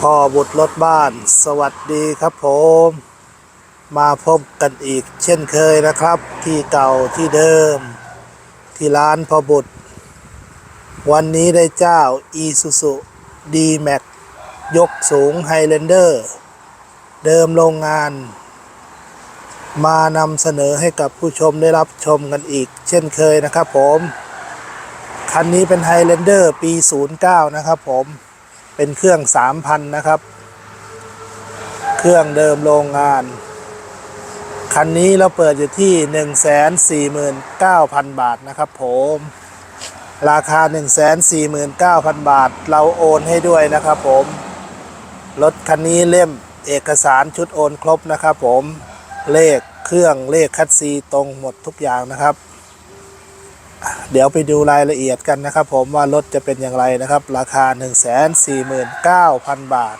พ่อบุตรรถบ้าน สวัสดีครับผม มาพบกันอีกเช่นเคยนะครับ ที่เก่าที่เดิม ที่ร้านพ่อบุตร วันนี้ได้เจ้า Isuzu D-Max ยกสูง Highlander เดิมโรงงาน มานำเสนอให้กับผู้ชมได้รับชมกันอีก เช่นเคยนะครับผม คันนี้เป็น Highlander ปี 09 นะครับผม เป็นเครื่อง 3,000 นะครับ เครื่องเดิมโรงงาน คันนี้เราเปิดอยู่ที่ 149,000 บาทนะครับผมราคา 149,000 บาท เราโอนให้ด้วยนะครับผม รถคันนี้เล่มเอกสารชุดโอนครบนะครับผม เลขเครื่องเลขคัดซีตรงหมดทุกอย่างนะครับ เดี๋ยวไปดูรายละเอียดกันนะครับผมว่ารถจะเป็นอย่างไรนะครับ ราคา 149,000 บาท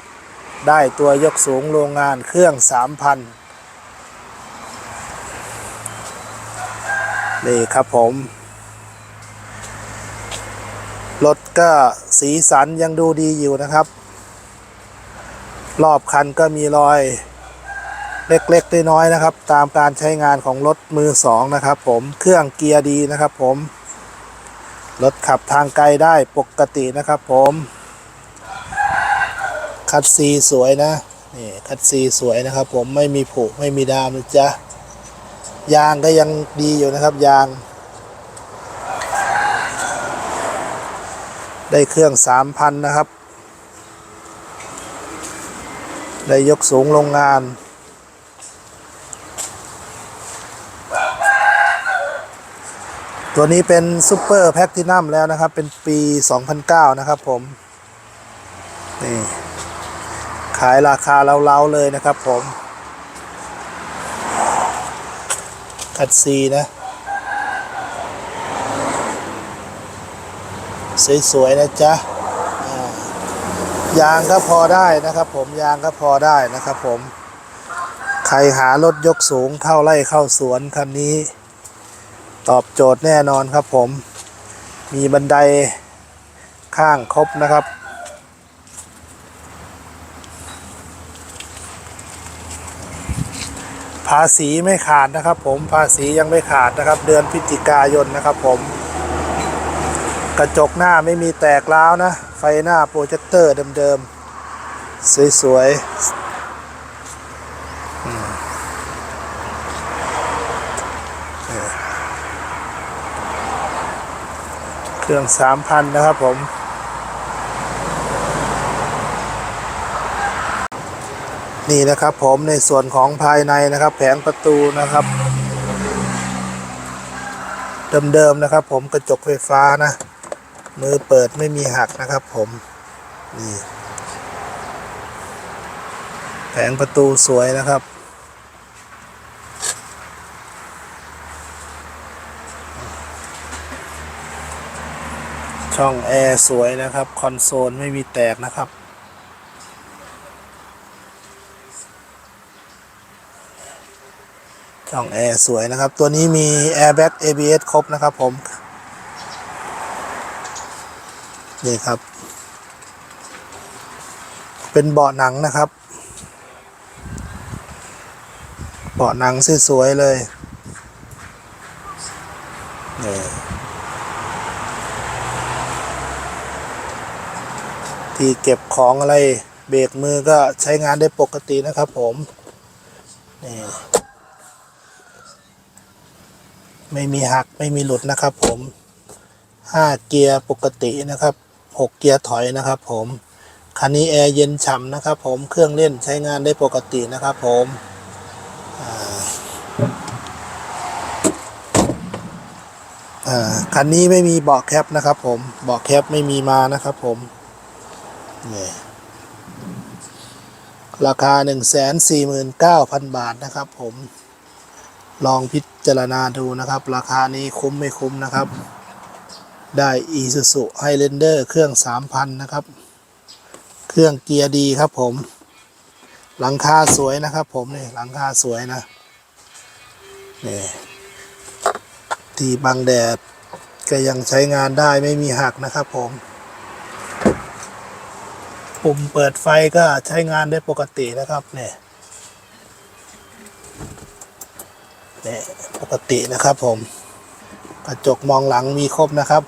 ได้ตัวยกสูงโรงงานเครื่อง 3,000 นี่ครับผม รถก็สีสันยังดูดีอยู่นะครับ รอบคันก็มีรอยเล็กๆน้อยๆนะครับ ตามการใช้งานของรถมือสองนะครับผมเครื่องเกียร์ดีนะครับผม รถขับทางไกลได้ปกตินะครับผม คัดซีสวยนะ นี่คัดซีสวยนะครับผมไม่มีผุไม่มีดามนะจ๊ะ ยางก็ยังดีอยู่นะครับยาง ได้เครื่อง3,000นะครับ ได้ยกสูงโรงงาน ตัวนี้เป็นซูเปอร์แพ t ตินัมแล้วนะครับ เป็นปี 2009 นะครับผม นี่ ขายราคาเล้าๆเลยนะครับผมคัดซีนะ สวยๆนะจ๊ะ ยางก็พอได้นะครับผม ยางก็พอได้นะครับผม ใครหารถยกสูงเข้าไร่เข้าสวนคันนี้ ตอบโจทย์แน่นอนครับผม มีบันไดข้างครบนะครับ ภาษีไม่ขาดนะครับผม ภาษียังไม่ขาดนะครับ เดือนพฤศจิกายนนะครับผม กระจกหน้าไม่มีแตกร้าวนะ ไฟหน้าโปรเจคเตอร์เดิมๆ สวยๆอืมเออ เครื่องสามพันนะครับผม นี่นะครับผมในส่วนของภายในนะครับ แผงประตูนะครับ เดิมๆนะครับผมกระจกไฟฟ้านะ มือเปิดไม่มีหักนะครับผมนี่แผงประตูสวยนะครับ ช่องแอร์สวยนะครับ คอนโซลไม่มีแตกนะครับ ช่องแอร์สวยนะครับ ตัวนี้มี Airbag ABS ครบนะครับผม นี่ครับ เป็นเบาะหนังนะครับ เบาะหนังสวยๆเลย ที่เก็บของอะไร เบรกมือก็ใช้งานได้ปกตินะครับผมนี่ไม่มีหักไม่มีหลุดนะครับผมห้าเกียร์ปกตินะครับหกเกียร์ถอยนะครับผมคันนี้แอร์เย็นฉ่ำนะครับผมเครื่องเล่นใช้งานได้ปกตินะครับผมคันนี้ไม่มีเบาะแคปนะครับผมเบาะแคปไม่มีมานะครับผม นี่ราคา 149,000 บาทนะครับ ผมลองพิจารณาดูนะครับ ราคานี้คุ้มไม่คุ้มนะครับ ได้ Isuzu Highlander เครื่อง 3,000 นะครับ เครื่องเกียร์ดีครับผม หลังคาสวยนะครับ ผมนี่หลังคาสวยนะนี่ที่บังแดดก็ยังใช้งานได้ไม่มีหักนะครับผม ปุ่มเปิดไฟก็ใช้งานได้ปกตินะครับเนี่ยเนี่ยปกตินะครับผม กระจกมองหลังมีครบนะครับ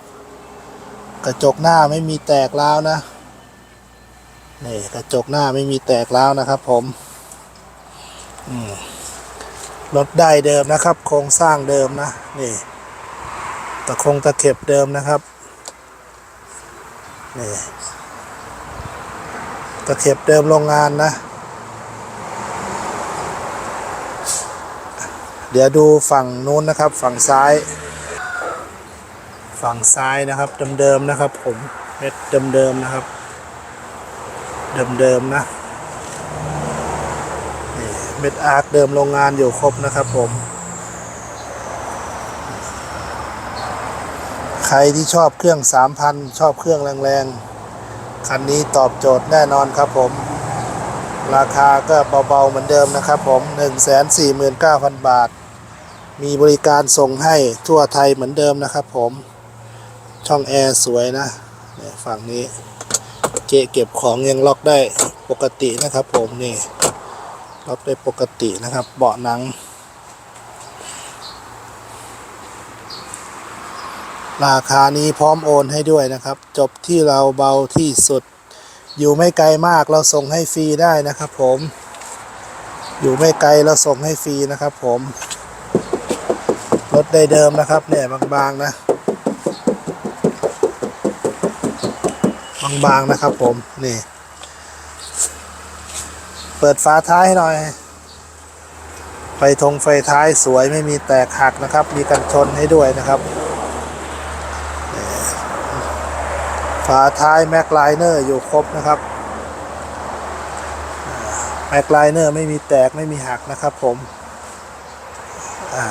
กระจกหน้าไม่มีแตกร้าวนะนี่กระจกหน้าไม่มีแตกร้าวนะครับ ผมอืมรถได้เดิมนะครับ โครงสร้างเดิมนะนี่ตะคงตะเข็บเดิมนะครับนี่ ตะเข็บเดิมโรงงานนะ เดี๋ยวดูฝั่งนู้นนะครับ ฝั่งซ้าย ฝั่งซ้ายนะครับเดิมๆนะครับ ผมเม็ดเดิมๆนะครับ เดิมๆนะนี่เม็ดอาร์คเดิมโรงงานอยู่ครบนะครับผม ใครที่ชอบเครื่อง 3,000 ชอบเครื่องแรงๆ คันนี้ตอบโจทย์แน่นอนครับผม ราคาก็เบาๆเหมือนเดิมนะครับผม 149,000 บาท มีบริการส่งให้ทั่วไทยเหมือนเดิมนะครับผม ช่องแอร์สวยนะฝั่งนี้ เกเก็บของยังล็อกได้ปกตินะครับผมนี่ล็อกได้ปกตินะครับ เบาะหนัง ราคานี้พร้อมโอนให้ด้วยนะครับ จบที่เราเบาที่สุด อยู่ไม่ไกลมากเราส่งให้ฟรีได้นะครับ ผม อยู่ไม่ไกลเราส่งให้ฟรีนะครับ ผมรถได้เดิมนะครับเนี่ยบางๆนะ บางๆนะครับ ผมนี่ เปิดฝาท้ายให้หน่อยไฟทงไฟท้ายสวยไม่มีแตกหักนะครับ มีกันชนให้ด้วยนะครับ ฝาท้ายแม็กไลเนอร์อยู่ครบนะครับแม็กไลเนอร์ไม่มีแตกไม่มีหักนะครับผมอ่า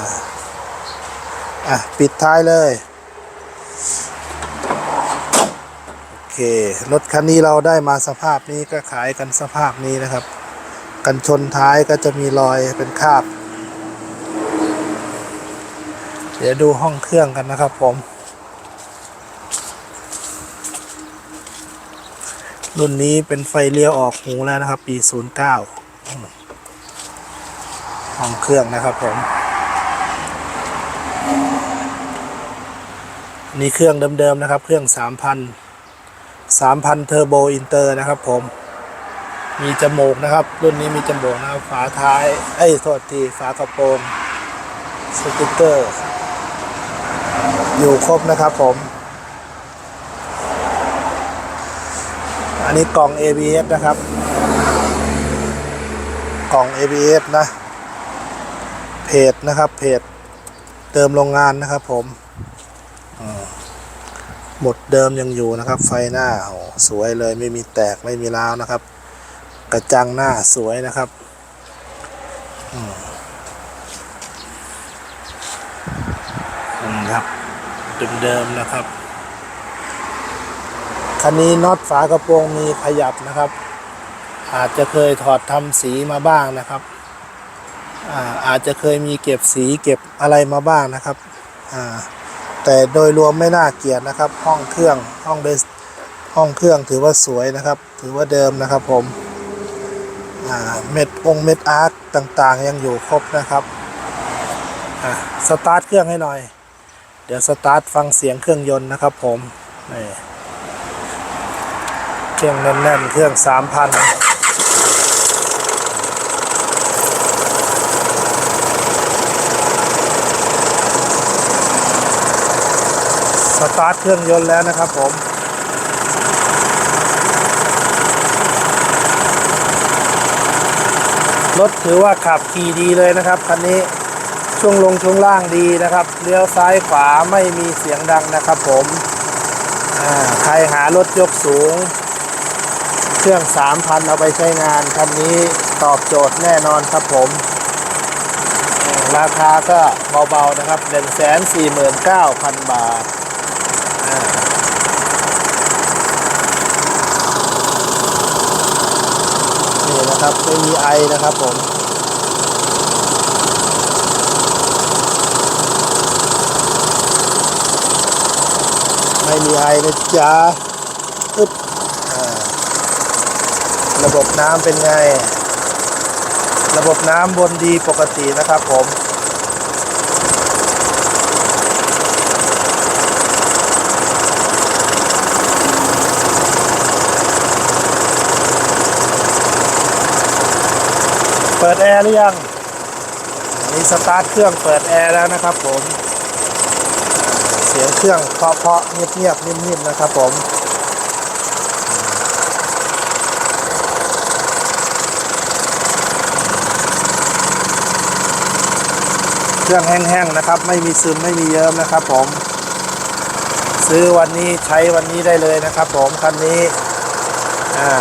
อะปิดท้ายเลยโอเครถคันนี้เราได้มาสภาพนี้ก็ขายกันสภาพนี้นะครับ กันชนท้ายก็จะมีรอยเป็นคราบ เดี๋ยวดูห้องเครื่องกันนะครับผม รุ่นนี้เป็นไฟเลี้ยวออกหูแล้วนะครับ ปี 09ห้องเครื่องนะครับผมนี่เครื่องเดิมๆนะครับ เครื่อง 3,000 3,000เทอร์โบอินเตอร์นะครับผม มีจมูกนะครับ รุ่นนี้มีจมูกนะครับ ฝาท้าย เอ้ยโทษที ฝากระโปรงสติ๊กเกอร์ อยู่ครบนะครับผม อันนี้กล่อง ABS นะครับ กล่อง ABS นะ เพจนะครับ เพจเติมโรงงานนะครับ ผมหมดเดิมยังอยู่นะครับ ไฟหน้าโอ้สวยเลยไม่มีแตกไม่มีร้าวนะครับ กระจังหน้าสวยนะครับอืมอืมครับเดิมๆนะครับ คันนี้น็อตฝากระโปรงมีขยับนะครับ อาจจะเคยถอดทำสีมาบ้างนะครับอาอาจจะเคยมีเก็บสีเก็บอะไรมาบ้างนะครับแต่โดยรวมไม่น่าเกลียดนะครับ ห้องเครื่องห้องเบสห้องเครื่องถือว่าสวยนะครับ ถือว่าเดิมนะครับผมเม็ดองเม็ดอาร์คต่างๆ ยังอยู่ครบนะครับสตาร์ทเครื่องให้หน่อย เดี๋ยวสตาร์ทฟังเสียงเครื่องยนต์นะครับผมนี่ เครื่องแน่นๆ เครื่องสามพันสตาร์ทเครื่องยนต์แล้วนะครับผมรถถือว่าขับขี่ดีเลยนะครับคันนี้ช่วงลงช่วงล่างดีนะครับเลี้ยวซ้ายขวาไม่มีเสียงดังนะครับผมใครหารถยกสูง เครื่อง 3,000 เอาไปใช้งาน คันนี้ตอบโจทย์แน่นอนครับผม ราคาก็เบาๆนะครับ 149,000 บาทอ่านี่นะครับไม่มีไอนะครับผมไม่มีไอนะจ๊ะอึ๊บอ่า ระบบน้ำเป็นไง ระบบน้ำบนดีปกตินะครับผมเปิดแอร์หรือยัง นี่สตาร์ทเครื่องเปิดแอร์แล้วนะครับผม เสียงเครื่องเพาะๆเงียบๆนิ่มๆนะครับผม เครื่องแห้งๆนะครับ ไม่มีซึมไม่มีเยิ้มนะครับ ผม ซื้อวันนี้ใช้วันนี้ได้เลยนะครับ ผมคันนี้อ่า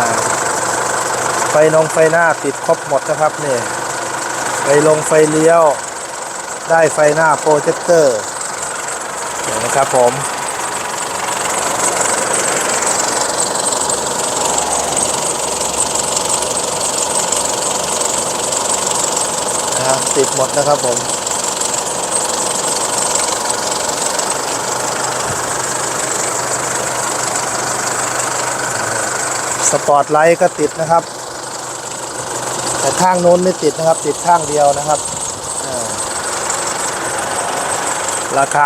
ไฟนงไฟหน้าติดครบหมดนะครับเนี่ยไฟลงไฟเลี้ยว ได้ไฟหน้าโปรเจคเตอร์เดี๋ยวนะครับผมติดหมดนะครับผม สปอร์ตไลท์ก็ติดนะครับ แต่ข้างโน้นไม่ติดนะครับ ติดข้างเดียวนะครับ ราคา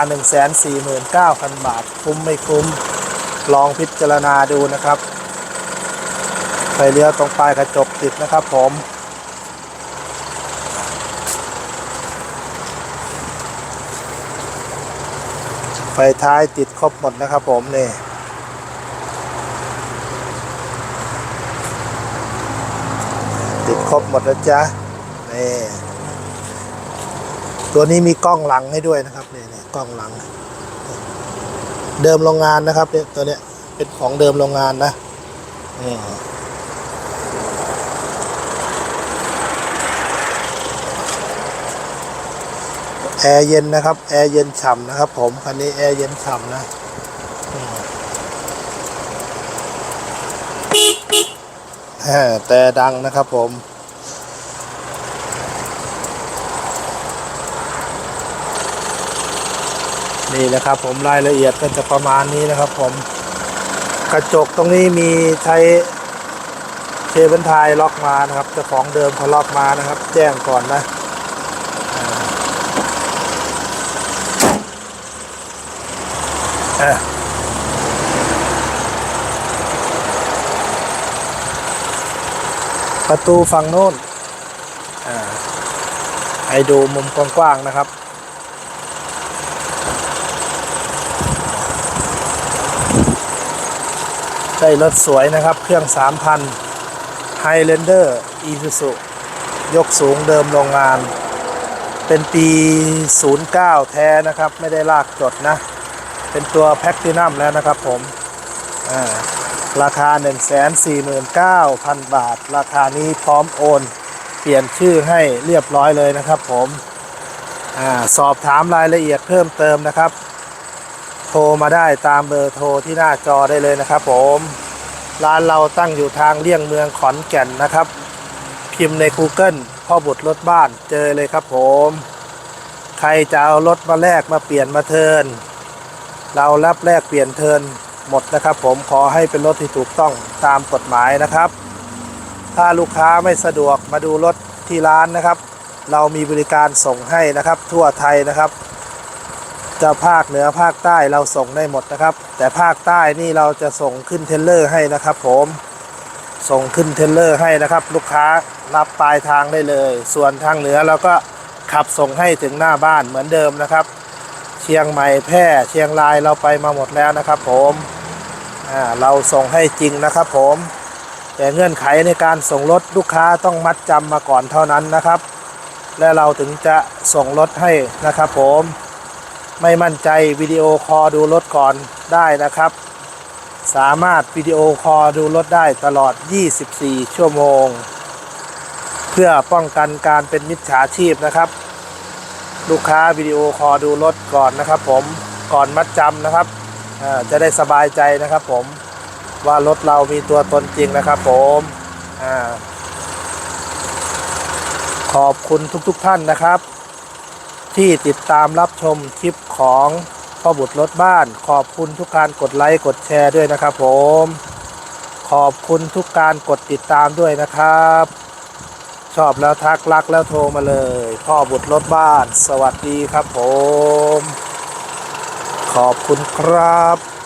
149,000 บาท คุ้มไม่คุ้ม ลองพิจารณาดูนะครับไฟเลี้ยวตรงปลายกระจกติดนะครับผมไฟท้ายติดครบหมดนะครับผมนี่ ติด ครบหมดแล้วจ้ะนี่ตัวนี้มีกล้องหลังให้ด้วยนะครับเนี่นี่กล้องหลัง เดิมโรงงานนะครับเนี่ยตัวเนี้ยเป็นของเดิมโรงงานนะนี่แอร์เย็นนะครับ แอร์เย็นฉ่ำนะครับ ผม คันนี้แอร์เย็นฉ่ำนะอืมแฮะแต่ดังนะครับผม นี่นะครับผมรายละเอียดก็จะประมาณนี้นะครับ ผมกระจกตรงนี้มีใช้เคเบิลไทยล็อกมานะครับเจ้าของเดิมเขาล็อกมานะครับ แจ้งก่อนนะประตูฝั่งโน้นอ่าให้ดูมุมกว้างๆนะครับ ได้รถสวยนะครับ เครื่อง 3,000 Highlander Isuzu ยกสูงเดิมโรงงาน เป็นปี 09 แท้นะครับ ไม่ได้ลากจดนะ เป็นตัวแพ็กตินัมแล้วนะครับผมอ่าราคา 149,000 บาท ราคานี้พร้อมโอน เปลี่ยนชื่อให้เรียบร้อยเลยนะครับผมอสอบถามรายละเอียดเพิ่มเติมนะครับ โทรมาได้ตามเบอร์โทรที่หน้าจอได้เลยนะครับ ผม ร้านเราตั้งอยู่ทางเลี่ยงเมืองขอนแก่นนะครับ พิมพ์ใน Google พ่อบุตรรถบ้านเจอเลยครับ ผม ใครจะเอารถมาแลกมาเปลี่ยนมาเทิร์นเรารับแลกเปลี่ยนเทิร์นหมดนะครับ ผมขอให้เป็นรถที่ถูกต้องตามกฎหมายนะครับ ถ้าลูกค้าไม่สะดวกมาดูรถที่ร้านนะครับ เรามีบริการส่งให้นะครับ ทั่วไทยนะครับ จะภาคเหนือภาคใต้เราส่งได้หมดนะครับ แต่ภาคใต้นี่เราจะส่งขึ้นเทรลเลอร์ให้นะครับ ผมส่งขึ้นเทรลเลอร์ให้นะครับ ลูกค้ารับปลายทางได้เลย ส่วนทางเหนือเราก็ขับส่งให้ถึงหน้าบ้านเหมือนเดิมนะครับ เชียงใหม่แพร่เชียงรายเราไปมาหมดแล้วนะครับ ผมอ่าเราส่งให้จริงนะครับ ผม แต่เงื่อนไขในการส่งรถลูกค้าต้องมัดจำมาก่อนเท่านั้นนะครับ และเราถึงจะส่งรถให้นะครับ ผม ไม่มั่นใจวิดีโอคอลดูรถก่อนได้นะครับ สามารถวิดีโอคอลดูรถได้ตลอด 24 ชั่วโมง เพื่อป้องกันการเป็นมิจฉาชีพนะครับ ลูกค้าวิดีโอคอลดูรถก่อนนะครับ ผมก่อนมัดจำนะครับจะได้สบายใจนะครับ ผมว่ารถเรามีตัวตนจริงนะครับ ผมอขอบคุณทุกๆทท่านนะครับ ที่ติดตามรับชมคลิปของพ่อบุตรรถบ้าน ขอบคุณทุกการกดไลค์กดแชร์ด้วยนะครับผม ขอบคุณทุกการกดติดตามด้วยนะครับ ชอบแล้วทักรักแล้วโทรมาเลย พ่อบุตรรถบ้าน สวัสดีครับผม ขอบคุณครับ